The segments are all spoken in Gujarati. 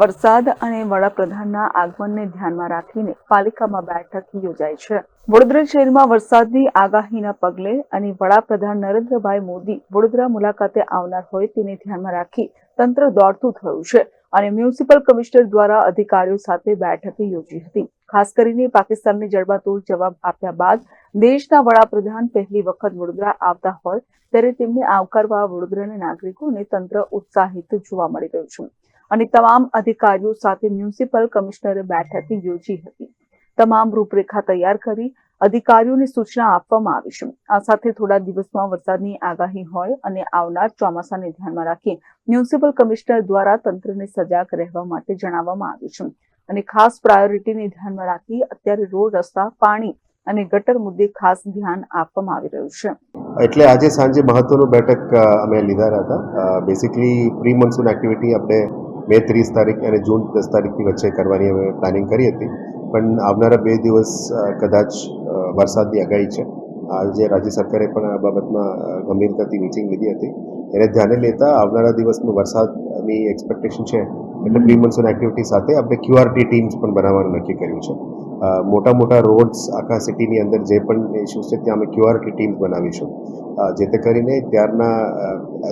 વરસાદ અને વડાપ્રધાનના આગમનને ધ્યાનમાં રાખીને પાલિકામાં બેઠક યોજાઈ છે. વડોદરા શહેરમાં વરસાદની આગાહીના પગલે અને વડાપ્રધાન નરેન્દ્રભાઈ મોદી વડોદરા મુલાકાતે આવનાર હોય તેને ધ્યાનમાં રાખી તંત્ર દોડતું થયું છે અને મ્યુનિસિપલ કમિશનર દ્વારા અધિકારીઓ સાથે બેઠક યોજી હતી. ખાસ કરીને પાકિસ્તાનને જડબાતોડ જવાબ આપ્યા બાદ દેશના વડાપ્રધાન પહેલી વખત વડોદરા આવતા હોય ત્યારે તેમને આવકારવા વડોદરાના નાગરિકો અને તંત્ર ઉત્સાહિત જોવા મળી રહ્યું છે. અને તમામ અધિકારીઓ સાથે મ્યુનિસિપલ કમિશનરે બેઠક યોજી હતી. તમામ રૂપરેખા તૈયાર કરી અધિકારીઓને સૂચના આપવામાં આવી છે. આ સાથે થોડા દિવસમાં વરસાદની આગાહી હોય અને આવનાર ચોમાસાને ધ્યાનમાં રાખી મ્યુનિસિપલ કમિશનર દ્વારા તંત્રને સજાગ રહેવા માટે જણાવવામાં આવ્યું છે. અને ખાસ પ્રાયોરિટીને ધ્યાનમાં રાખી અત્યારે રોડ, રસ્તા, પાણી અને ગટર મુદ્દે ખાસ ધ્યાન આપવામાં આવી રહ્યું છે. એટલે આજે સાંજે મહત્વનું બેઠક અમે લીધા હતા. બેસિકલી પ્રી મોન્સૂન એક્ટિવિટી આપણે મે ત્રીસ તારીખ અને જૂન દસ તારીખની વચ્ચે કરવાની અમે પ્લાનિંગ કરી હતી. પણ આવનારા બે દિવસ કદાચ વરસાદની આગાહી છે. આજે રાજ્ય સરકારે પણ આ બાબતમાં ગંભીરતાથી મિટિંગ લીધી હતી. એને ધ્યાને લેતા આવનારા દિવસમાં વરસાદની એક્સપેક્ટેશન છે. એટલે પ્રી મોન્સૂન એક્ટિવિટી સાથે આપણે ક્યુઆરટી ટીમ્સ પણ બનાવવાનું નક્કી કર્યું છે. મોટા મોટા રોડ્સ આખા સિટીની અંદર જે પણ ઇસ્યુઝ છે, ત્યાં અમે ક્યુઆરટી ટીમ્સ બનાવીશું. જે તે કરીને ત્યારના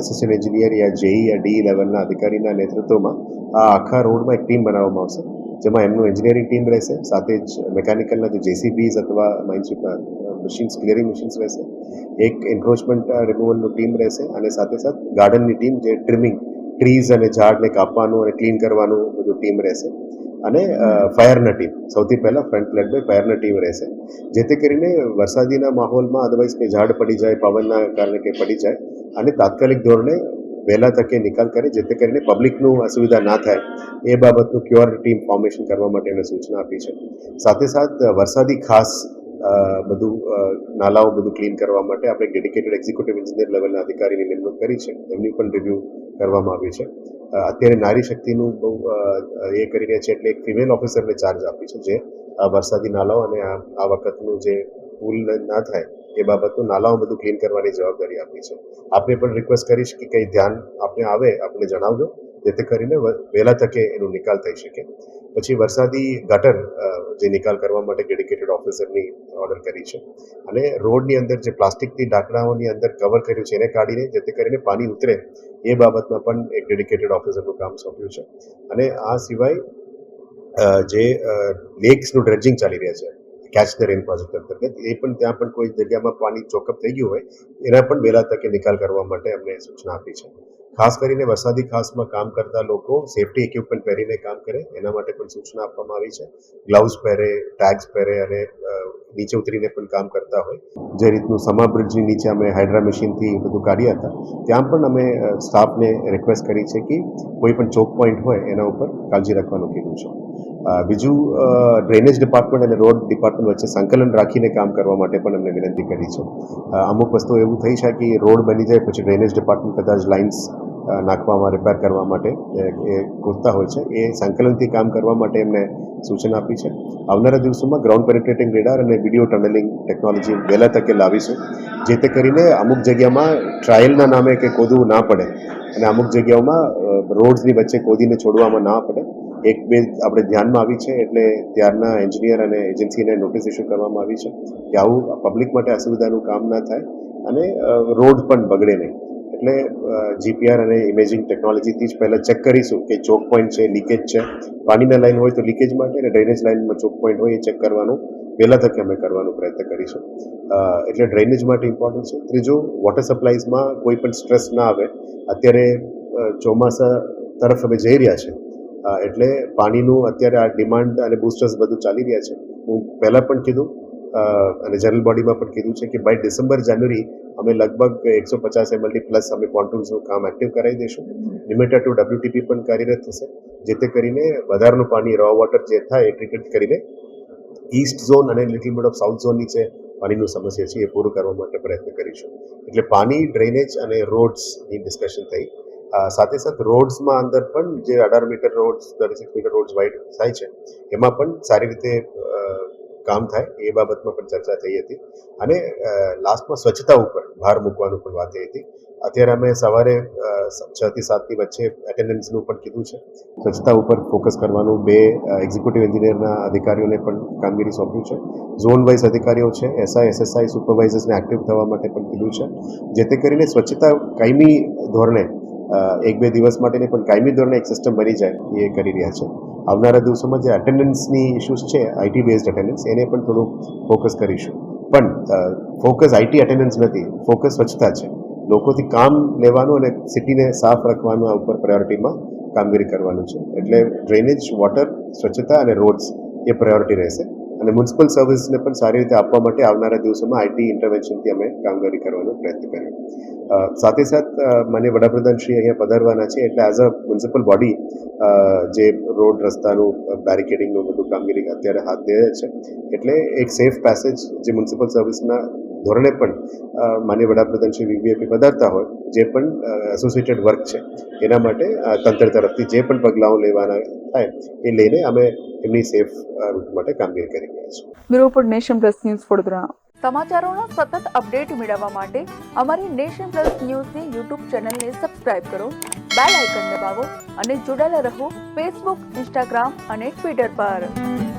એસિસ્ટન્ટ એન્જિનિયર યા જેઈ યા ડી લેવલના અધિકારીના નેતૃત્વમાં આ આખા રોડમાં એક ટીમ બનાવવામાં આવશે. જેમાં એમનું એન્જિનિયરિંગ ટીમ રહેશે, સાથે જ મેકેનિકલના જે જેસીબીઝ અથવા મશીન્સ ક્લિયરિંગ મશીન્સ રહેશે. એક એન્ક્રોચમેન્ટ રિમૂવલનું ટીમ રહેશે અને સાથે સાથે ગાર્ડનની ટીમ જે ટ્રિમિંગ ટ્રીઝ અને ઝાડને કાપવાનું અને ક્લીન કરવાનું બધું ટીમ રહેશે. અને ફાયરના ટીમ સૌથી પહેલાં ફ્રન્ટ પ્લેટ બાય ફાયરના ટીમ રહેશે. જેથી કરીને વરસાદીના માહોલમાં અદરવાઇઝ કંઈ ઝાડ પડી જાય, પવનના કારણે કંઈ પડી જાય, અને તાત્કાલિક ધોરણે વહેલા તકે નિકાલ કરે, જેથી કરીને પબ્લિકનું અસુવિધા ના થાય, એ બાબતનું ક્યોર ટીમ ફોર્મેશન કરવા માટે એમને સૂચના આપી છે. સાથે સાથ, વરસાદી ખાસ બધું નાલાઓ બધું ક્લીન કરવા માટે આપણે ડેડિકેટેડ એક્ઝિક્યુટિવ એન્જિનિયર લેવલના અધિકારીની નિમણૂક કરી છે. એમની પણ રિવ્યૂ કરવામાં આવ્યું છે. અત્યારે નારી શક્તિનું બહુ એ કરી રહ્યા છે એટલે એક ફિમેલ ઓફિસરને ચાર્જ આપી છે જે આ વરસાદી નાલાઓ અને આ વખતનું જે પુલ ના થાય એ બાબતનું નાલાઓ બધું ક્લીન કરવાની જવાબદારી આપી છે. આપણે પણ રિક્વેસ્ટ કરીશ કે કંઈ ધ્યાન આપણે આવે આપણે જણાવજો. જેથી કરીને વહેલા તકે એનો નિકાલ થઈ શકે. પછી વરસાદી ગટર જે નિકાલ કરવા માટે ડેડિકેટેડ ઓફિસરની ઓર્ડર કરી છે અને રોડની અંદર જે પ્લાસ્ટિકની ઢાંકણાઓની અંદર કવર કર્યું છે એને કાઢીને જેથી કરીને પાણી ઉતરે એ બાબતમાં પણ એક ડેડિકેટેડ ઓફિસરનું કામ સોંપ્યું છે. અને આ સિવાય જે લેક્સનું ડ્રેજિંગ ચાલી રહ્યા છે કેચ ધ રેન પ્રોજેક્ટ અંતર્ગત. એ પણ ત્યાં પણ કોઈ જગ્યામાં પાણી ચોકઅપ થઈ ગયું હોય, એના પણ વહેલા તકે નિકાલ કરવા માટે અમને સૂચના આપી છે. ખાસ કરીને વરસાદી ખાસમાં કામ કરતા લોકો સેફટી ઇક્વિપમેન્ટ પહેરીને કામ કરે, એના માટે પણ સૂચના આપવામાં આવી છે. ગ્લાઉઝ પહેરે ટેગ્સ પહેરે અને નીચે ઉતરીને પણ કામ કરતા હોય. જે રીતનું સમા બ્રિજની નીચે અમે હાઇડ્રા મશીનથી બધું કાઢ્યા હતા, ત્યાં પણ અમે સ્ટાફને રિક્વેસ્ટ કરી છે કે કોઈ પણ ચોક પોઈન્ટ હોય, એના ઉપર કાળજી રાખવાનું કીધું છે. બીજું ડ્રેનેજ ડિપાર્ટમેન્ટ અને રોડ ડિપાર્ટમેન્ટ વચ્ચે સંકલન રાખીને કામ કરવા માટે પણ અમને વિનંતી કરી છે. અમુક વસ્તુ એવું થઈ છે કે રોડ બની જાય પછી ડ્રેનેજ ડિપાર્ટમેન્ટ કદાચ લાઇન્સ નાખવામાં રિપેર કરવા માટે એ ગોતતા હોય છે. એ સંકલનથી કામ કરવા માટે એમને સૂચના આપી છે. આવનારા દિવસોમાં ગ્રાઉન્ડ પેનિટ્રેટિંગ રેડાર અને વીડિયો ટનલિંગ ટેકનોલોજી વહેલા તકે લાવીશું જે તે કરીને અમુક જગ્યામાં ટ્રાયલના નામે કે કોદવું ના પડે અને અમુક જગ્યાઓમાં રોડ્સની વચ્ચે કોદીને છોડવામાં ના પડે. એક બે આપણે ધ્યાનમાં આવી છે એટલે ત્યારના એન્જિનિયર અને એજન્સીને નોટિસ ઇસ્યુ કરવામાં આવી છે કે આવું પબ્લિક માટે અસુવિધાનું કામ ના થાય અને રોડ પણ બગડે નહીં. એટલે જીપીઆર અને ઇમેજિંગ ટેકનોલોજીથી જ પહેલાં ચેક કરીશું કે ચોક પોઈન્ટ છે લીકેજ છે. પાણીના લાઈન હોય તો લીકેજ માટે અને ડ્રેનેજ લાઈનમાં ચોક પોઈન્ટ હોય એ ચેક કરવાનું. વહેલા તકે અમે કરવાનો પ્રયત્ન કરીશું. એટલે ડ્રેનેજ માટે ઇમ્પોર્ટન્ટ છે. ત્રીજું વોટર સપ્લાયઝમાં કોઈ પણ સ્ટ્રેસ ના આવે, અત્યારે ચોમાસા તરફ અમે જઈ રહ્યા છે એટલે પાણીનું અત્યારે આ ડિમાન્ડ અને બુસ્ટર્સ બધું ચાલી રહ્યા છે. હું પહેલાં પણ કીધું અને જનરલ બોડીમાં પણ કીધું છે કે બાય ડિસેમ્બર જાન્યુઆરી અમે લગભગ એકસો પચાસ એમએલડી પ્લસ અમે પોન્ટૂન્સનું કામ એક્ટિવ કરાવી દઈશું. લિમિટેડ ટુ ડબ્લ્યુટીપી પણ કાર્યરત થશે, જેથી કરીને વધારાનું પાણી રો વોટર જે થાય એ ટ્રીટેડ કરીને ઈસ્ટ ઝોન અને લિટલ બિટ ઓફ સાઉથ ઝોનની છે પાણીનું સમસ્યા છે એ પૂરું કરવા માટે પ્રયત્ન કરીશું. એટલે પાણી ડ્રેનેજ અને રોડ્સની ડિસ્કશન થઈ. સાથે સાથે રોડ્સમાં અંદર પણ જે અઢાર metre roads thirty six metre roads wide થાય છે, એમાં પણ સારી રીતે કામ થાય, એ બાબતમાં પણ ચર્ચા થઈ હતી. અને લાસ્ટમાં સ્વચ્છતા ઉપર ભાર મૂકવાનું પણ વાત થઈ હતી. અત્યારે અમે સવારે છ થી સાતની વચ્ચે એટેન્ડન્સનું પણ કીધું છે. સ્વચ્છતા ઉપર ફોકસ કરવાનું બે એક્ઝિક્યુટિવ એન્જિનિયરના અધિકારીઓને પણ કામગીરી સોંપ્યું છે. ઝોન વાઇઝ અધિકારીઓ છે એસઆઈ એસએસઆઈ સુપરવાઇઝર્સને એક્ટિવ થવા માટે પણ કીધું છે. જેથી કરીને સ્વચ્છતા કાયમી ધોરણે એક બે દિવસ માટેની પણ કાયમી ધોરણે એક સિસ્ટમ બની જાય એ કરી રહ્યા છે. આવનારા દિવસોમાં જે અટેન્ડન્સની ઇશ્યુઝ છે આઈટી બેઝડ અટેન્ડન્સ એને પણ થોડું ફોકસ કરીશું. પણ ફોકસ આઈટી અટેન્ડન્સ નથી ફોકસ સ્વચ્છતા છે. લોકોથી કામ લેવાનું અને સિટીને સાફ રાખવાનું આ ઉપર પ્રાયોરિટીમાં કામગીરી કરવાનું છે. એટલે ડ્રેનેજ વોટર સ્વચ્છતા અને રોડ્સ એ પ્રાયોરિટી રહેશે. અને મ્યુનિસિપલ સર્વિસને પણ સારી રીતે આપવા માટે આવનારા દિવસોમાં આઈટી ઇન્ટરવેન્શનથી અમે કામગીરી કરવાનો પ્રયત્ન કર્યો. સાથે સાથ મને વડાપ્રધાન શ્રી અહીંયા પધારવાના છે એટલે એઝ અ મ્યુનિસિપલ બોડી જે રોડ રસ્તાનું બેરિકેડિંગનું બધું કામગીરી અત્યારે હાથ ધરે છે. એટલે એક સેફ પેસેજ જે મ્યુનિસિપલ સર્વિસના ધોરણે પણ માન્ય વડાપ્રધાન શ્રી વીવીએપી પધારતા હોય જે પણ એસોસિએટેડ વર્ક છે એના માટે તંત્ર તરફથી જે પણ પગલાઓ લેવાના થાય એ લઈને અમે એમની સેફ રૂટ માટે કામગીરી કરી રહ્યા છીએ. Bureau report nation plus news Vadodara. સમાચારોનો સતત અપડેટ મેળવવા માટે અમારી નેશન પ્લસ ન્યૂઝની યુટ્યુબ ચેનલને સબસ્ક્રાઇબ કરો બેલ આઇકન દબાવો અને જોડાયેલા રહો ફેસબુક ઇન્સ્ટાગ્રામ અને ટ્વિટર પર.